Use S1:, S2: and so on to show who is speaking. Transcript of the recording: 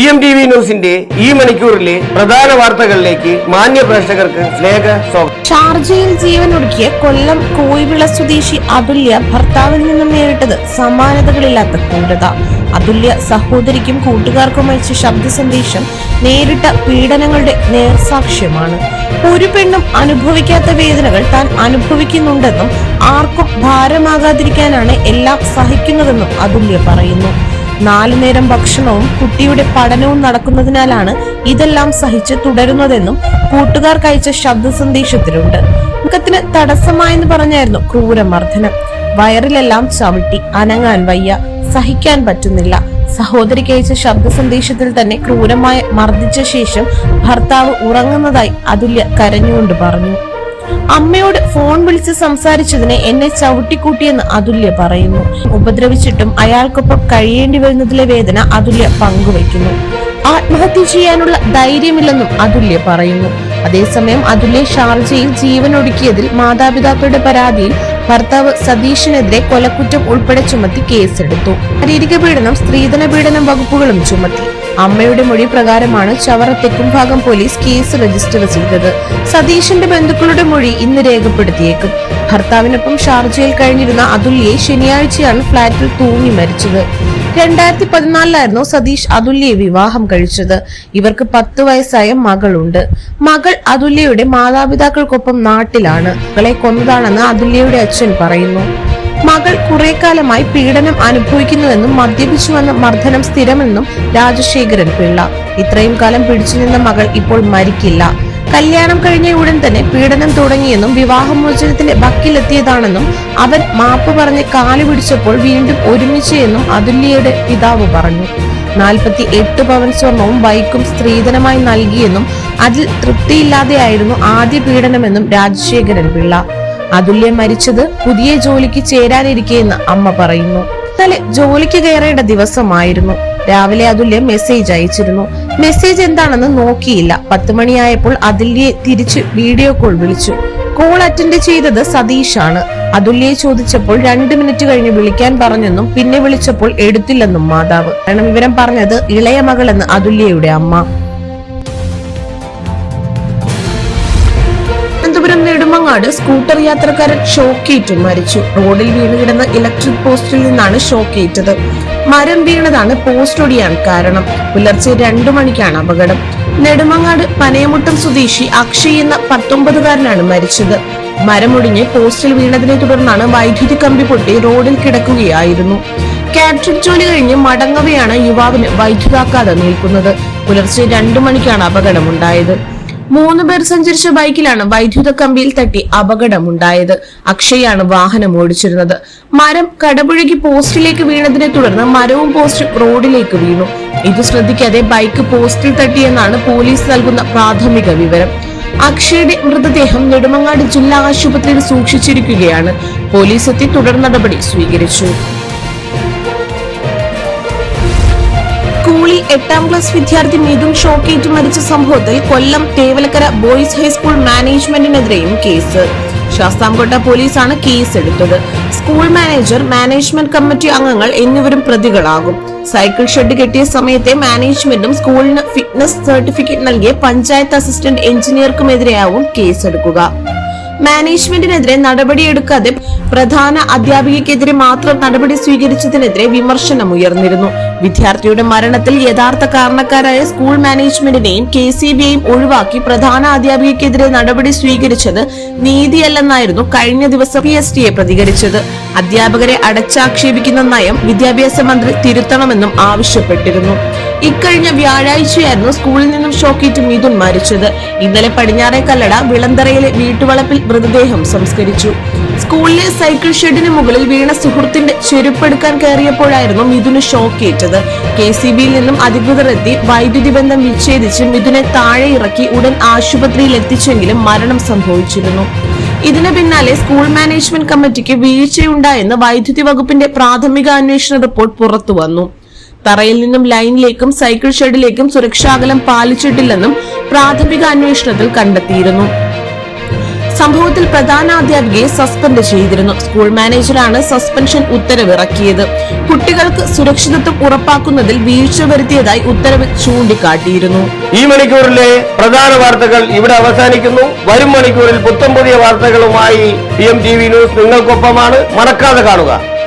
S1: P M T V ന്യൂസിന്റെ ഈ മണിക്കൂറിലെ പ്രധാന വാർത്തകളിലേക്ക് മാന്യ പ്രേക്ഷകർക്ക് സ്നേഹ സ്വാഗതം.
S2: ഷാർജയിൽ ജീവൻ ഒടുക്കിയ കൊല്ലം കോയിവിള സ്വദേശി അതുല്യ ഭർത്താവിൽ നിന്നും നേരിട്ടത് സമാനതകളില്ലാത്ത ക്രൂരത. അതുല്യ സഹോദരിക്കും കൂട്ടുകാർക്കും അയച്ച ശബ്ദ സന്ദേശം നേരിട്ട പീഡനങ്ങളുടെ നേർസാക്ഷ്യമാണ്. ഒരു പെണ്ണും അനുഭവിക്കാത്ത വേദനകൾ താൻ അനുഭവിക്കുന്നുണ്ടെന്നും ആർക്കും ഭാരമാകാതിരിക്കാനാണ് എല്ലാം സഹിക്കുന്നതെന്നും അതുല്യ പറയുന്നു. നാലു നേരം ഭക്ഷണവും കുട്ടിയുടെ പഠനവും നടക്കുന്നതിനാലാണ് ഇതെല്ലാം സഹിച്ച് തുടരുന്നതെന്നും കൂട്ടുകാർക്ക് അയച്ച ശബ്ദ സന്ദേശത്തിലുണ്ട്. മുഖത്തിന് തടസ്സമായെന്ന് പറഞ്ഞായിരുന്നു ക്രൂരമർദ്ദനം. വയറിലെല്ലാം ചവിട്ടി അനങ്ങാൻ വയ്യ. സഹിക്കാൻ പറ്റുന്നില്ല. സഹോദരിക്ക് അയച്ച ശബ്ദ സന്ദേശത്തിൽ തന്നെ ക്രൂരമായി മർദ്ദിച്ച ശേഷം ഭർത്താവ് ഉറങ്ങുന്നതായി അതുല്യ കരഞ്ഞുകൊണ്ട് പറഞ്ഞു. അമ്മയോട് ഫോൺ വിളിച്ച് സംസാരിച്ചതിന് എന്നെ ചവിട്ടിക്കൂട്ടിയെന്ന് അതുല്യ പറയുന്നു. ഉപദ്രവിച്ചിട്ടും അയാൾക്കൊപ്പം കഴിയേണ്ടി വരുന്നതിലെ വേദന അതുല്യ പങ്കുവയ്ക്കുന്നു. ആത്മഹത്യ ചെയ്യാനുള്ള ധൈര്യമില്ലെന്നും അതുല്യ പറയുന്നു. അതേസമയം അതുല്യ ഷാർജയിൽ ജീവനൊടുക്കിയതിൽ മാതാപിതാക്കളുടെ പരാതിയിൽ ഭർത്താവ് സതീഷിനെതിരെ കൊലക്കുറ്റം ഉൾപ്പെടെ ചുമത്തി കേസെടുത്തു. ശാരീരിക പീഡനം സ്ത്രീധന പീഡനം വകുപ്പുകളും ചുമത്തി. അമ്മയുടെ മൊഴി പ്രകാരമാണ് Chavara Thekkumbhagam police case register ചെയ്തത്. സതീഷിന്റെ ബന്ധുക്കളുടെ മൊഴി ഇന്ന് രേഖപ്പെടുത്തിയേക്കും. ഭർത്താവിനൊപ്പം ഷാർജയിൽ കഴിഞ്ഞിരുന്ന അതുല്യെ ശനിയാഴ്ചയാണ് ഫ്ളാറ്റിൽ തൂങ്ങി മരിച്ചത്. രണ്ടായിരത്തി പതിനാലിലായിരുന്നു സതീഷ് അതുല്യെ വിവാഹം കഴിച്ചത്. ഇവർക്ക് പത്ത് വയസ്സായ മകളുണ്ട്. മകൾ അതുല്യയുടെ മാതാപിതാക്കൾക്കൊപ്പം നാട്ടിലാണ്. മകളെ കൊന്നതാണെന്ന് അതുല്യയുടെ അച്ഛൻ പറയുന്നു. മകൾ കുറെ കാലമായി പീഡനം അനുഭവിക്കുന്നുവെന്നും മദ്യപിച്ചുവെന്ന മർദ്ദനം സ്ഥിരമെന്നും രാജശേഖരൻ പിള്ള. ഇത്രയും കാലം പിടിച്ചു നിന്ന മകൾ ഇപ്പോൾ മരിക്കില്ല. കല്യാണം കഴിഞ്ഞ ഉടൻ തന്നെ പീഡനം തുടങ്ങിയെന്നും വിവാഹമോചനത്തിന്റെ വക്കിലെത്തിയതാണെന്നും അവൻ മാപ്പ് പറഞ്ഞ് കാലു പിടിച്ചപ്പോൾ വീണ്ടും ഒരുമിച്ച് എന്നും അതുല്യയുടെ പിതാവ് പറഞ്ഞു. നാൽപ്പത്തി എട്ട് പവൻ സ്വർണവും ബൈക്കും സ്ത്രീധനമായി നൽകിയെന്നും അതിൽ തൃപ്തിയില്ലാതെയായിരുന്നു ആദ്യ പീഡനമെന്നും രാജശേഖരൻ പിള്ള. അതുല്യ മരിച്ചത് പുതിയ ജോലിക്ക് ചേരാനിരിക്കെയെന്ന് അമ്മ പറയുന്നു. ഇന്നലെ ജോലിക്ക് കയറേണ്ട ദിവസമായിരുന്നു. രാവിലെ അതുല്യ മെസ്സേജ് അയച്ചിരുന്നു. മെസ്സേജ് എന്താണെന്ന് നോക്കിയില്ല. പത്ത് മണിയായപ്പോൾ അതുല്യെ തിരിച്ച് വീഡിയോ കോൾ വിളിച്ചു. കോൾ അറ്റൻഡ് ചെയ്തത് സതീഷാണ്. അതുല്യെ ചോദിച്ചപ്പോൾ രണ്ട് മിനിറ്റ് കഴിഞ്ഞ് വിളിക്കാൻ പറഞ്ഞെന്നും പിന്നെ വിളിച്ചപ്പോൾ എടുത്തില്ലെന്നും മാതാവ്. കാരണം വിവരം പറഞ്ഞത് ഇളയ മകളെന്ന് അതുല്യയുടെ അമ്മ. തിരുവനന്തപുരം സ്കൂട്ടർ യാത്രക്കാരൻ ഷോക്കേറ്റ് മരിച്ചു. റോഡിൽ വീണ് കിടന്ന ഇലക്ട്രിക് പോസ്റ്റിൽ നിന്നാണ് ഷോക്കേറ്റത്. മരം വീണതാണ് പോസ്റ്റ് ഒടിയാൻ കാരണം. പുലർച്ചെ രണ്ടു മണിക്കാണ് അപകടം. നെടുമങ്ങാട് പനയമുട്ടം സ്വദേശി അക്ഷയ് എന്ന പത്തൊമ്പതുകാരനാണ് മരിച്ചത്. മരമൊടിഞ്ഞ് പോസ്റ്റിൽ വീണതിനെ തുടർന്നാണ് വൈദ്യുതി കമ്പി പൊട്ടി റോഡിൽ കിടക്കുകയായിരുന്നു. കാറ്ററിംഗ് ജോലി കഴിഞ്ഞ് മടങ്ങവെയാണ് യുവാവിന് വൈദ്യുതാക്കാതെ നിൽക്കുന്നത് പുലർച്ചെ രണ്ടു മണിക്കാണ് അപകടമുണ്ടായത്. മൂന്ന് പേർ സഞ്ചരിച്ച ബൈക്കിലാണ് വൈദ്യുത കമ്പിയിൽ തട്ടി അപകടമുണ്ടായത്. അക്ഷയാണ് വാഹനം ഓടിച്ചിരുന്നത്. മരം കടപുഴകി പോസ്റ്റിലേക്ക് വീണതിനെ തുടർന്ന് മരവും പോസ്റ്റും റോഡിലേക്ക് വീണു. ഇത് ശ്രദ്ധിക്കാതെ ബൈക്ക് പോസ്റ്റിൽ തട്ടിയെന്നാണ് പോലീസ് നൽകുന്ന പ്രാഥമിക വിവരം. അക്ഷയുടെ മൃതദേഹം നെടുമങ്ങാട് ജില്ലാ ആശുപത്രിയിൽ സൂക്ഷിച്ചിരിക്കുകയാണ്. പോലീസ് എത്തി തുടർ നടപടി സ്വീകരിച്ചു. എട്ടാം ക്ലാസ് വിദ്യാർത്ഥി മിഥുൻ ഷോക്കേറ്റ് മരിച്ച സംഭവത്തിൽ Kollam Thevalakkara boys high school മാനേജ്മെന്റിനെതിരെയും case. Sasthamkotta പോലീസാണ് കേസ് എടുത്തത് സ്കൂൾ മാനേജർ മാനേജ്മെന്റ് കമ്മിറ്റി അംഗങ്ങൾ എന്നിവരും പ്രതികളാകും. സൈക്കിൾ ഷെഡ് കെട്ടിയ സമയത്തെ മാനേജ്മെന്റും സ്കൂളിന് ഫിറ്റ്നസ് സർട്ടിഫിക്കറ്റ് നൽകിയ പഞ്ചായത്ത് അസിസ്റ്റന്റ് എഞ്ചിനീയർക്കുമെതിരെയാവും കേസെടുക്കുക. മാനേജ്മെന്റിനെതിരെ നടപടിയെടുക്കാതെ പ്രധാന അധ്യാപികയ്ക്കെതിരെ മാത്രം നടപടി സ്വീകരിച്ചതിനെതിരെ വിമർശനം ഉയർന്നിരുന്നു വിദ്യാർത്ഥിയുടെ മരണത്തിൽ യഥാർത്ഥ കാരണക്കാരായ സ്കൂൾ മാനേജ്മെന്റിനെയും കെ സി ബിയെയും ഒഴിവാക്കി പ്രധാന അധ്യാപികയ്ക്കെതിരെ നടപടി സ്വീകരിച്ചത് നീതിയല്ലെന്നായിരുന്നു കഴിഞ്ഞ ദിവസം പി എസ് ടിയെ പ്രതികരിച്ചത്. അധ്യാപകരെ അടച്ചാക്ഷേപിക്കുന്ന നയം വിദ്യാഭ്യാസ മന്ത്രി തിരുത്തണമെന്നും ആവശ്യപ്പെട്ടിരുന്നു. ഇക്കഴിഞ്ഞ വ്യാഴാഴ്ചയായിരുന്നു സ്കൂളിൽ നിന്നും ഷോക്കേറ്റ് മിഥുൻ മരിച്ചത്. ഇന്നലെ പടിഞ്ഞാറെ കല്ലട വിളന്തറയിലെ വീട്ടുവളപ്പിൽ മൃതദേഹം സംസ്കരിച്ചു. സ്കൂളിലെ സൈക്കിൾ ഷെഡിന് മുകളിൽ വീണ സുഹൃത്തിന്റെ ചെരുപ്പെടുക്കാൻ കയറിയപ്പോഴായിരുന്നു മിഥുന് ഷോക്കേറ്റത്. കെ സി ബിയിൽ നിന്നും അധികൃതർ എത്തി വൈദ്യുതി ബന്ധം വിച്ഛേദിച്ച് മിഥുനെ താഴെ ഇറക്കി ഉടൻ ആശുപത്രിയിൽ എത്തിച്ചെങ്കിലും മരണം സംഭവിച്ചിരുന്നു. ഇതിന് പിന്നാലെ സ്കൂൾ മാനേജ്മെന്റ് കമ്മിറ്റിക്ക് വീഴ്ചയുണ്ടായെന്ന് വൈദ്യുതി വകുപ്പിന്റെ പ്രാഥമിക അന്വേഷണ റിപ്പോർട്ട് പുറത്തു വന്നു തറയിൽ നിന്നും ലൈനിലേക്കും സൈക്കിൾ ഷെഡിലേക്കും സുരക്ഷാകലം പാലിച്ചിട്ടില്ലെന്നും പ്രാഥമിക അന്വേഷണത്തിൽ കണ്ടെത്തിയിരുന്നു. സംഭവത്തിൽ പ്രധാനാധ്യാപികയെ സസ്പെൻഡ് ചെയ്തിരുന്നു. സ്കൂൾ മാനേജറാണ് സസ്പെൻഷൻ ഉത്തരവിറക്കിയത്. കുട്ടികൾക്ക് സുരക്ഷിതത്വം ഉറപ്പാക്കുന്നതിൽ വീഴ്ച വരുത്തിയതായി ഉത്തരവ് ചൂണ്ടിക്കാട്ടിയിരുന്നു.
S1: ഈ മണിക്കൂറിലെ പ്രധാന വാർത്തകൾ ഇവിടെ അവസാനിക്കുന്നു. വരും മണിക്കൂറിൽ പുത്തം പുതിയ വാർത്തകളുമായി P M T V news നിങ്ങൾക്കൊപ്പമാണ്. മറക്കാതെ കാണുക.